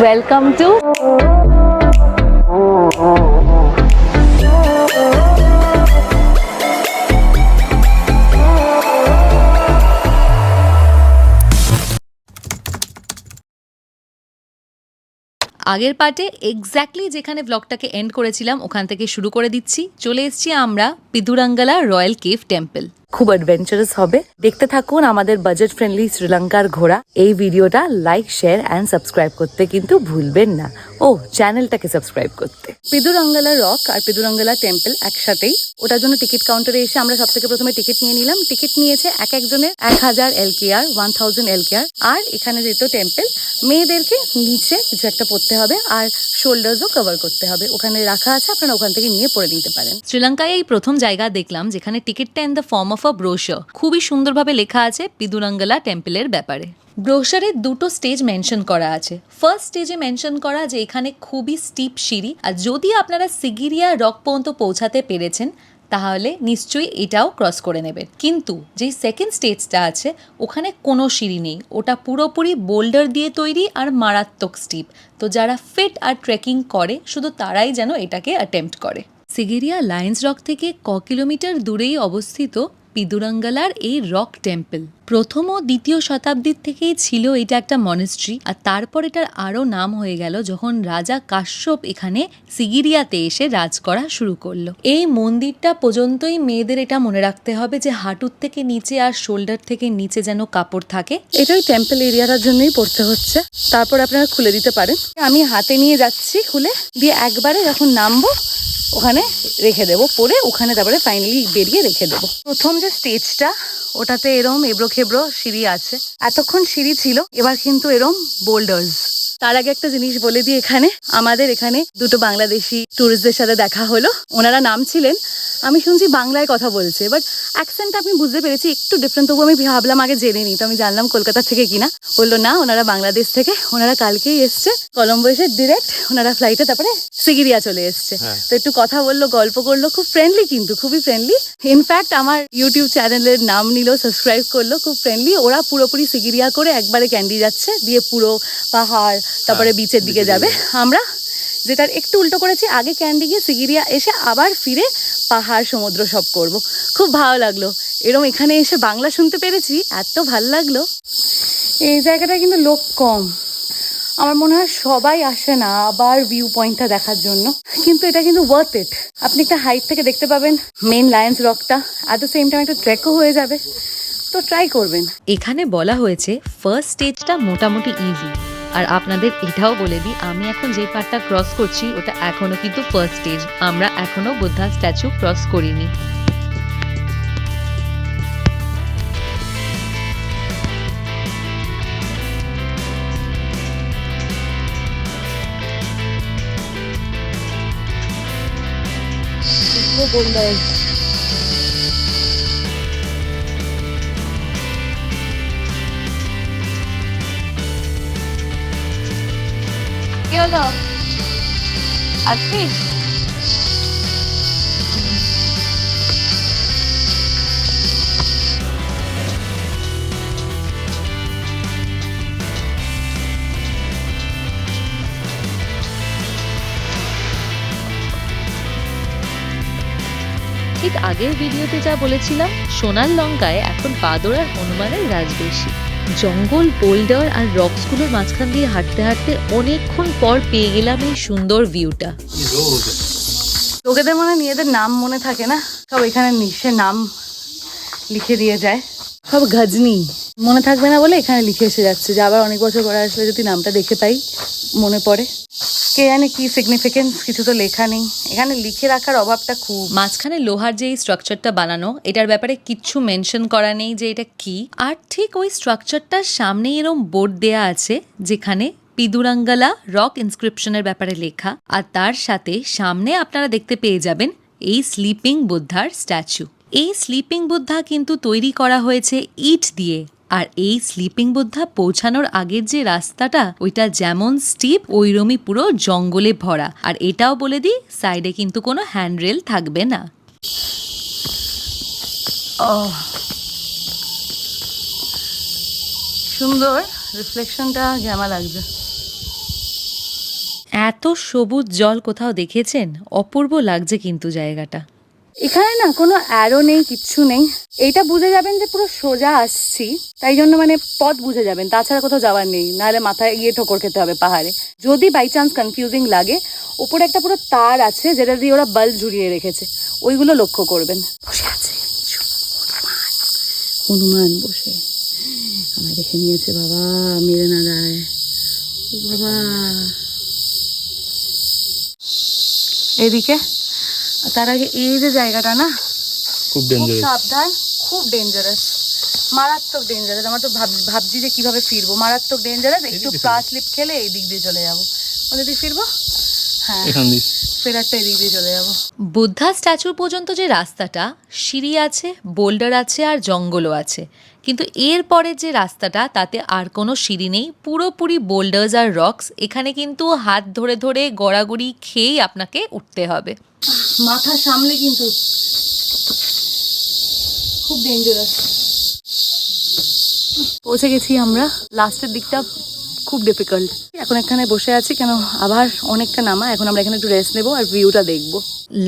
Welcome to আগের পার্টে exactly যেখানে ব্লগটাকে এন্ড করেছিলাম, ওখান থেকে শুরু করে দিচ্ছি। চলে এসেছি আমরা পিদুরাঙ্গালা রয়্যাল কেভ টেম্পল। খুব অ্যাডভেঞ্চারাস হবে। দেখতে থাকুন আমাদের বাজেট ফ্রেন্ডলি শ্রীলঙ্কার ঘোরা এই ভিডিওটা লাইক শেয়ার অ্যান্ড সাবস্ক্রাইব করতে কিন্তু ভুলবেন না। ও চ্যানেলটাকে সাবস্ক্রাইব করতে। পিদুরাঙ্গালা রক আর পিদুরাঙ্গালা টেম্পল একসাথেই। ওটার জন্য টিকিট কাউন্টারে এসে আমরা সব থেকে প্রথমে টিকিট নিয়ে নিলাম। টিকিট নিয়েছে এক একজনের এক হাজার এল কে আর ওয়ান থাউজেন্ড এল কে আর এখানে যেহেতু টেম্পল মেয়েদেরকে নিচে কিছু একটা পড়তে হবে আর শোল্ডার্সও কভার করতে হবে। ওখানে রাখা আছে, আপনারা ওখান থেকে নিয়ে পরে নিতে পারেন। শ্রীলঙ্কায় এই প্রথম জায়গা দেখলাম, যেখানে টিকিটটা in the form of a brochure খুবই সুন্দরভাবে লেখা আছে পিদুরাঙ্গালা টেম্পলের ব্যাপারে। ব্রোশারে দুটো স্টেজ মেনশন করা আছে। ফার্স্ট স্টেজে মেনশন করা যে এখানে খুবই স্টিপ সিঁড়ি। আর যদি আপনারা সিগিরিয়া রক পর্যন্ত পৌঁছাতে পেরেছেন, তাহলে নিশ্চয়ই এটাও ক্রস করে নেবেন। কিন্তু যেই সেকেন্ড স্টেজটা আছে, ওখানে কোনো সিঁড়ি নেই। ওটা পুরোপুরি বোল্ডার দিয়ে তৈরি আর মারাত্মক স্টিপ তো যারা ফিট আর ট্রেকিং করে, শুধু তারাই যেন এটাকে অ্যাটেম্প্ট করে। সিগিরিয়া লায়ন্স রক থেকে ক কিলোমিটার দূরেই অবস্থিত পিদুরাঙ্গালার এই রক টেম্পল। প্রথম ও দ্বিতীয় শতাব্দীর থেকেই ছিল এটা একটা মনেস্ট্রি আর তারপর এটার আরও নাম হয়ে গেল যখন রাজা কাশ্যপ এখানে সিগিরিয়াতে এসে রাজ করা শুরু করল। এই মন্দিরটা পর্যন্তই মেয়েদের এটা মনে রাখতে হবে যে হাঁটুর থেকে নিচে আর শোল্ডার থেকে নিচে যেন কাপড় থাকে। এটাই টেম্পল এরিয়াটার জন্যই পড়তে হচ্ছে। তারপর আপনারা খুলে দিতে পারেন। আমি হাতে নিয়ে যাচ্ছি খুলে, দিয়ে একবারে যখন নামবো ওখানে রেখে দেব, পরে ওখানে তারপরে ফাইনালি বেরিয়ে রেখে দেব। প্রথম যে স্টেজটা ওটাতে এরম এবড়ো খেবড়ো সিঁড়ি আছে। এতক্ষণ সিঁড়ি ছিল, এবার কিন্তু এরম বোল্ডার্স তার আগে একটা জিনিস বলে দিই এখানে, আমাদের এখানে দুটো বাংলাদেশি ট্যুরিস্টদের সাথে দেখা হলো। ওনারা নামছিলেন আমি শুনছি বাংলায় কথা বলছে বাট অ্যাকসেন্ট আমি বুঝতে পেরেছি একটু ডিফারেন্ট তবু আমি ভাবলাম আগে জেনে নিই তো আমি জানলাম কলকাতা থেকে কিনা। বলল না ওনারা বাংলাদেশ থেকে ওনারা কালকেই এসছে কলম্বো এসে ডিরেক্ট ওনারা ফ্লাইটে তারপরে সিগিরিয়া চলে এসছে। তো একটু কথা বলল গল্প করল খুব ফ্রেন্ডলি কিন্তু খুবই ফ্রেন্ডলি ইনফ্যাক্ট আমার ইউটিউব চ্যানেলের নাম নিল সাবস্ক্রাইব করল খুব ফ্রেন্ডলি ওরা পুরোপুরি সিগিরিয়া করে একবারে ক্যান্ডি যাচ্ছে দিয়ে পুরো পাহাড় তারপরে বিচের দিকে যাবে। আমরা যেটার একটু উল্টো করেছি আগে ক্যান্ডি গিয়ে সিগিরিয়া এসে আবার ফিরে পাহাড় সমুদ্র সব করব। খুব ভালো লাগল। এরম এখানে এসে বাংলা শুনতে পেরেছি এত ভালো লাগল। এই জায়গাটা কিন্তু লোক কম। আমার মনে হয় সবাই আসে না আবার ভিউ পয়েন্টটা দেখার জন্য। কিন্তু এটা কিন্তু ওয়ার্থ ইট আপনি একটা হাইট থেকে দেখতে পাবেন মেন লায়ন্স রকটা অ্যাট দ্য সেম টাইম একটা ট্রেকও হয়ে যাবে। তো ট্রাই করবেন। এখানে বলা হয়েছে ফার্স্ট স্টেজটা মোটামুটি ইজি আর আপনাদের এটাও বলে দিই, আমি এখন যে পার্টটা ক্রস করছি, ওটা এখনও কিন্তু ফার্স্ট স্টেজ আমরা এখনও বুদ্ধা স্ট্যাচু ক্রস করিনি। কি আসছিস ঠিক আগের ভিডিওতে যা বলেছিলাম সোনার লঙ্কায় এখন বাদর হনুমানের রাজ বেশি। জঙ্গল বোল্ডার আর রক্সগুলোর মাঝখান দিয়ে হাঁটতে হাঁটতে অনেকক্ষণ পর পেয়ে গেলাম এই সুন্দর ভিউটা। লোকেদের মনে হয় নিজেদের নাম মনে থাকে না? সব এখানে নিশ্চয় নাম লিখে দিয়ে যায়। সব গাজনি। মনে থাকবে না বলে এখানে লিখে এসে যাচ্ছে। যে আবার অনেক বছর পরে আসলে যদি নামটা দেখে পাই মনে পড়ে। কে জানে কি সিগনিফিকেন্স কিছু তো লেখা নেই। এখানে লিখে রাখার অভাবটা খুব। মাঝখানে লোহার যে এই স্ট্রাকচারটা বানানো, এটার ব্যাপারে কিচ্ছু মেনশন করা নেই যে এটা কি। আর ঠিক ওই স্ট্রাকচারটার সামনে এরম বোর্ড দেয়া আছে, যেখানে পিদুরাঙ্গালা রক ইনস্ক্রিপশনের ব্যাপারে লেখা। আর তার সাথে সামনে আপনারা দেখতে পেয়ে যাবেন এই স্লিপিং বুদ্ধার স্ট্যাচু এই স্লিপিং বুদ্ধা কিন্তু তৈরি করা হয়েছে ইট দিয়ে। আর এই স্লিপিং বুদ্ধা পৌঁছানোর আগের যে রাস্তাটা ওইটা যেমন স্টিপ ওইরমই পুরো জঙ্গলে ভরা। আর এটাও বলে দিই সাইডে কিন্তু কোনো হ্যান্ডরেল থাকবে না। সুন্দর। রিফ্লেকশনটা জামা লাগছে। এত সবুজ জল কোথাও দেখেছেন? অপূর্ব লাগছে কিন্তু জায়গাটা। এখানে না কোনো অ্যারো নেই কিচ্ছু নেই। এইটা বুঝে যাবেন যে পুরো সোজা আসছি, তাই জন্য মানে পথ বুঝে যাবেন, তাছাড়া কোথাও যাওয়ার নেই, নাহলে মাথায় গিয়ে ঠোকর খেতে হবে পাহাড়ে। যদি বাই চান্স কনফিউজিং লাগে, উপরে একটা পুরো তার আছে, যেটা দিয়ে ওরা বাল্ব ঝুরিয়ে রেখেছে, ওইগুলো লক্ষ্য করবেন। বসে আছে হনুমান বসে। আমায় দেখে নিয়েছে, বাবা, মেরে না দেয় বাবা। এদিকে, তার আগে এই যে জায়গাটা না খুব ডেঞ্জারাস সাবধান খুব ডেঞ্জারাস মারাত্মক ডেঞ্জারাস আমার তো ভাব ভাবছি যে কীভাবে ফিরবো। মারাত্মক ডেঞ্জারাস একটু পা স্লিপ খেলে এই দিক দিয়ে চলে যাব। ওদের দিক ফিরবো? হ্যাঁ। এখান দিয়ে। ফেরারটা এদিক দিয়ে চলে যাব। বুদ্ধা স্ট্যাচুর পর্যন্ত যে রাস্তাটা সিঁড়ি আছে বোল্ডার আছে আর জঙ্গলও আছে। কিন্তু এর পরের যে রাস্তাটা তাতে আর কোনো সিঁড়ি নেই। পুরোপুরি বোল্ডার্স আর রক্স। এখানে কিন্তু হাত ধরে ধরে গড়াগড়ি খেয়েই আপনাকে উঠতে হবে। মাথা সামলে কিন্তু খুব ডেঞ্জারাস পৌঁছে গেছি আমরা। লাস্টের দিকটা খুব ডিফিকাল্ট এখন এখানে বসে আছি কেন? আবার অনেকটা নামা। এখন আমরা এখানে একটু রেস্ট নেব আর ভিউটা দেখব।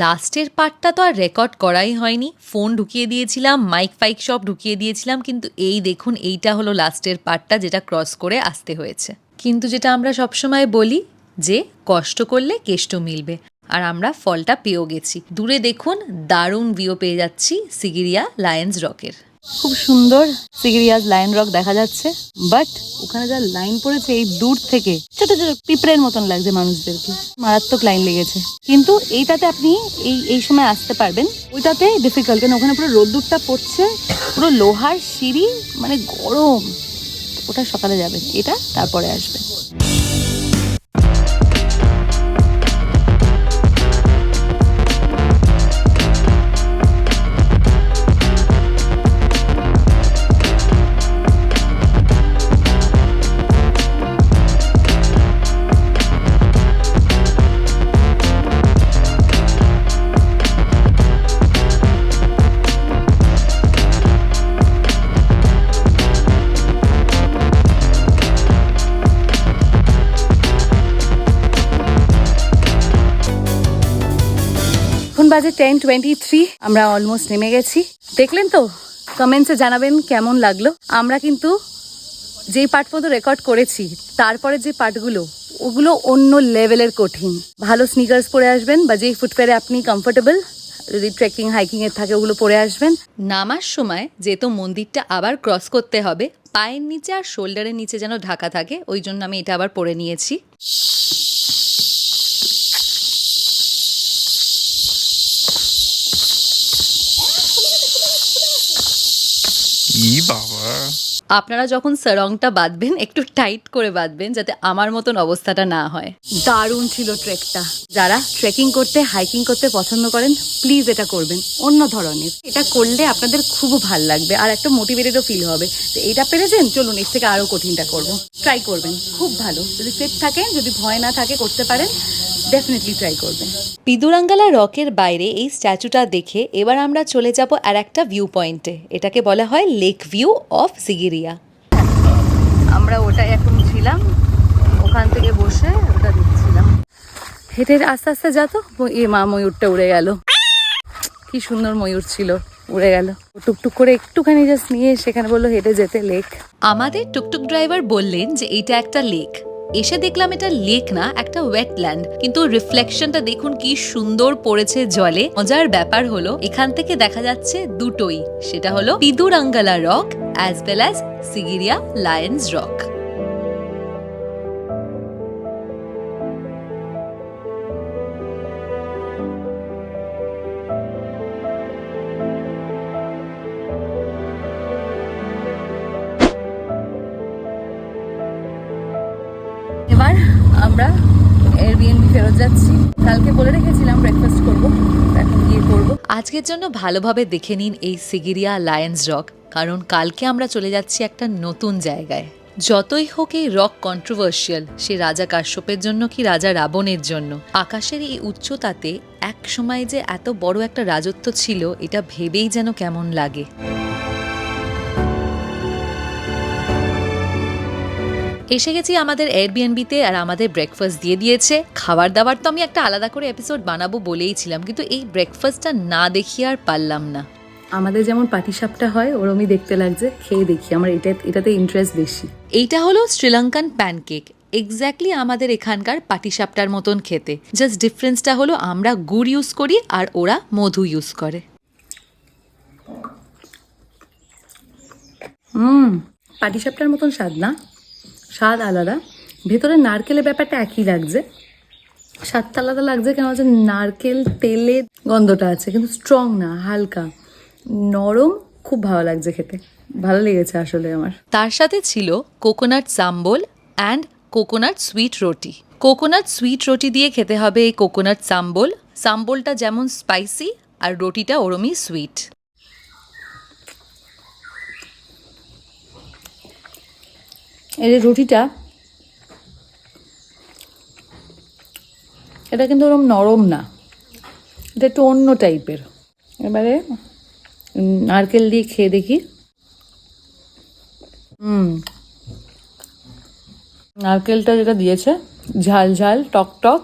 লাস্টের পার্টটা তো আর রেকর্ড করাই হয়নি। ফোন ঢুকিয়ে দিয়েছিলাম মাইক ফাইক সব ঢুকিয়ে দিয়েছিলাম, কিন্তু এই দেখুন, এইটা হলো লাস্টের পার্টটা যেটা ক্রস করে আসতে হয়েছে। কিন্তু যেটা আমরা সবসময় বলি যে, কষ্ট করলে কেষ্ট মিলবে। আর আমরা ফলটা পেয়েও গেছি। দূরে দেখুন, দারুণ ভিউ পেয়ে যাচ্ছি সিগিরিয়া লায়ন্স রকের খুব সুন্দর সিগিরিয়াস লাইন রক দেখা যাচ্ছে বাট ওখানে যা লাইন পড়েছে এই দূর থেকে, ছোট ছোট পিঁপড়ের মতন লাগছে মানুষদেরকে। মারাত্মক লাইন লেগেছে। কিন্তু এইটাতে আপনি এই এই সময় আসতে পারবেন। ওইটাতে ডিফিকাল্ট কারণ ওখানে পুরো রোদ্দুরটা পড়ছে, পুরো লোহার সিঁড়ি মানে গরম। ওটা সকালে যাবেন, এটা তারপরে আসবেন। বাজে টেন টোয়েন্টি থ্রি আমরা অলমোস্ট নেমে গেছি। দেখলেন তো? কমেন্টসে জানাবেন কেমন লাগল। আমরা কিন্তু যেই পার্ট পর্যন্ত রেকর্ড করেছি, তারপরে যে পার্টগুলো ওগুলো অন্য লেভেলের কঠিন। ভালো স্নিকার্স পরে আসবেন বা যেই ফুটওয়্যারে আপনি কমফোর্টেবল যদি ট্রেকিং হাইকিং এর থাকে, ওগুলো পরে আসবেন। নামার সময় যেহেতু মন্দিরটা আবার ক্রস করতে হবে, পায়ের নিচে আর শোল্ডারের নিচে যেন ঢাকা থাকে, ওই জন্য আমি এটা আবার পরে নিয়েছি। বাবা। আপনারা যখন সারংটা বাঁধবেন, একটু টাইট করে বাঁধবেন, যাতে আমার মতন অবস্থাটা না হয়। দারুণ ছিল ট্রেকটা। যারা ট্রেকিং করতে, হাইকিং করতে পছন্দ করেন, প্লিজ এটা করবেন। অন্য ধরনের। এটা করলে আপনাদের খুব ভালো লাগবে আর একটা মোটিভেটেডও ফিল হবে। তো এটা পেরেছেন? চলুন, এর থেকে আরও কঠিনটা করব। ট্রাই করবেন। খুব ভালো। যদি ফিট থাকেন, যদি ভয় না থাকে, করতে পারেন। ডেফিনেটলি ট্রাই করবেন। পিদুরাঙ্গালা রকের বাইরে এই স্ট্যাচুটা দেখে এবার আমরা চলে যাব আর একটা ভিউ পয়েন্টে এটাকে বলা হয় লেক ভিউ অফ সিগিরিয়া। আমরা ওটা এখন ছিলাম। ওখান থেকে বসে ওটা দেখছিলাম। হেঁটে আস্তে আস্তে যা তো এ মা ময়ূরটা উড়ে গেল। কি সুন্দর ময়ূর ছিল উড়ে গেল। টুকটুক করে একটুখানি জাস্ট নিয়ে সেখানে বলল হেঁটে যেতে লেক। আমাদের টুকটুক ড্রাইভার বললেন যে এটা একটা লেক। এসে দেখলাম এটা লেক না, একটা ওয়েটল্যান্ড কিন্তু রিফ্লেকশনটা দেখুন কি সুন্দর পড়েছে জলে। মজার ব্যাপার হলো, এখান থেকে দেখা যাচ্ছে দুটোই। সেটা হলো Pidurangala rock as well as Sigiriya lion's rock যাচ্ছি। কালকে বলে রেখেছিলাম ব্রেকফাস্ট করব, এখন গিয়ে করব। আজকের জন্য ভালোভাবে দেখে নিন এই সিগিরিয়া লায়ন্স রক কারণ কালকে আমরা চলে যাচ্ছি একটা নতুন জায়গায়। যতই হোক এই রক কন্ট্রোভার্সিয়াল সে রাজা কাশ্যপের জন্য কি রাজা রাবণের জন্য? আকাশের এই উচ্চতাতে এক সময় যে এত বড় একটা রাজত্ব ছিল, এটা ভেবেই যেন কেমন লাগে। এসে গেছি আমাদের এয়ারবিএনবিতে আর আমাদের ব্রেকফাস্ট দিয়ে দিয়েছে। খাবার দাবার তো আমি একটা আলাদা করে এপিসোড বানাবো বলেই ছিলাম কিন্তু এই ব্রেকফাস্টটা না দেখিয়ে আর পারলাম না। আমাদের যেমন পাটিসাপটা হয় ওরমই দেখতে লাগছে। খেয়ে দেখি আমার এটা এটাতে ইন্টারেস্ট বেশি। এইটা হলো শ্রীলঙ্কান প্যানকেক এক্স্যাক্টলি আমাদের এখানকার পাটিসাপটার মতন খেতে। জাস্ট ডিফারেন্সটা হলো আমরা গুড় ইউজ করি আর ওরা মধু ইউজ করে। হুম পাটিসাপটার মতন স্বাদ না? স্বাদ আলাদা। ভেতরে নারকেলের ব্যাপারটা একই লাগছে। স্বাদটা আলাদা লাগছে কেন হচ্ছে নারকেল তেলের গন্ধটা আছে, কিন্তু স্ট্রং না, হালকা। নরম, খুব ভালো লাগছে খেতে। ভালো লেগেছে আসলে আমার। তার সাথে ছিল coconut sambol and coconut sweet roti coconut sweet roti দিয়ে খেতে হবে এই কোকোনাট সাম্বল সাম্বলটা যেমন স্পাইসি আর রুটিটা ওরমই সুইট এই যে রুটিটা, এটা কিন্তু ওরম নরম না। এটা একটু অন্য টাইপের। এবারে নারকেল দিয়ে খেয়ে দেখি। হুম। নারকেলটা যেটা দিয়েছে, ঝাল ঝাল, টক টক,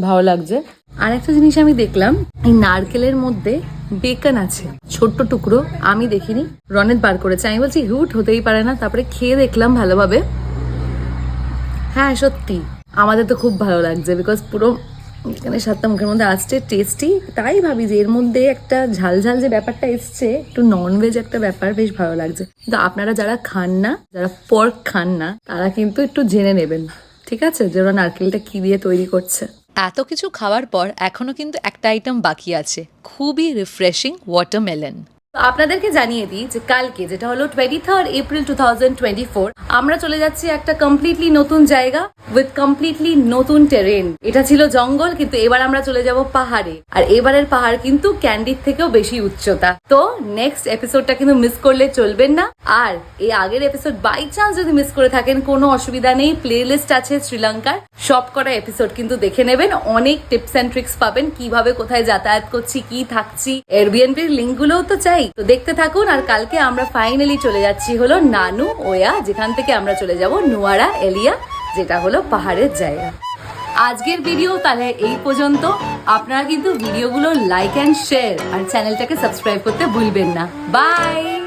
ভালো লাগছে। আর একটা জিনিস আমি দেখলাম, এই নারকেলের মধ্যে বেকন আছে। ছোট্ট টুকরো, আমি দেখিনি, রনেট বার করেছে। আমি বলছি, হুট, হতেই পারে না। তারপরে খেয়ে দেখলাম ভালোভাবে। হ্যাঁ সত্যি। আমাদের তো খুব ভালো লাগছে বিকজ পুরো এখানে সাতটা মুখের মধ্যে আসছে টেস্টি তাই ভাবি যে এর মধ্যে একটা ঝাল ঝাল যে ব্যাপারটা এসছে, একটু ননভেজ একটা ব্যাপার বেশ ভালো লাগছে। কিন্তু আপনারা যারা খান না, যারা পর্ক খান না, তারা কিন্তু একটু জেনে নেবেন। ঠিক আছে? যে ওরা নারকেলটা কি দিয়ে তৈরি করছে। এত কিছু খাওয়ার পর এখনও কিন্তু একটা আইটেম বাকি আছে। খুবই রিফ্রেশিং ওয়াটারমেলন আপনাদেরকে জানিয়ে দিই যে কালকে, যেটা হলো টোয়েন্টি থার্ড এপ্রিল টু আমরা চলে যাচ্ছি একটা কমপ্লিটলি নতুন জায়গা। উইথ কমপ্লিটলি নতুন টেরেন এটা ছিল জঙ্গল, কিন্তু এবার আমরা চলে যাব পাহাড়ে। আর এবারের পাহাড় কিন্তু ক্যান্ডির থেকেও বেশি উচ্চতা। তো নেক্সট এপিসোডটা কিন্তু মিস করলে চলবেন না। আর এই আগের এপিসোড বাই চান্স যদি মিস করে থাকেন, কোনো অসুবিধা নেই। প্লে লিস্ট আছে শ্রীলঙ্কার। সব করা এপিসোড কিন্তু দেখে নেবেন। অনেক টিপস অ্যান্ড ট্রিক্স পাবেন। কীভাবে কোথায় যাতায়াত করছি, কি থাকছি। এয়ারবিএনবির লিঙ্ক গুলোও তো চাই। তো দেখতে থাকুন। আর কালকে আমরা ফাইনালি চলে যাচ্ছি হলো নানু, ওয়া, যেখান থেকে আমরা চলে যাব, নুয়ারা, এলিয়া। যেটা হলো পাহাড়ের জায়গা। আজকের ভিডিও তাহলে এই পর্যন্ত। আপনারা কিন্তু ভিডিওগুলো লাইক অ্যান্ড শেয়ার আর চ্যানেলটাকে সাবস্ক্রাইব করতে ভুলবেন না। বাই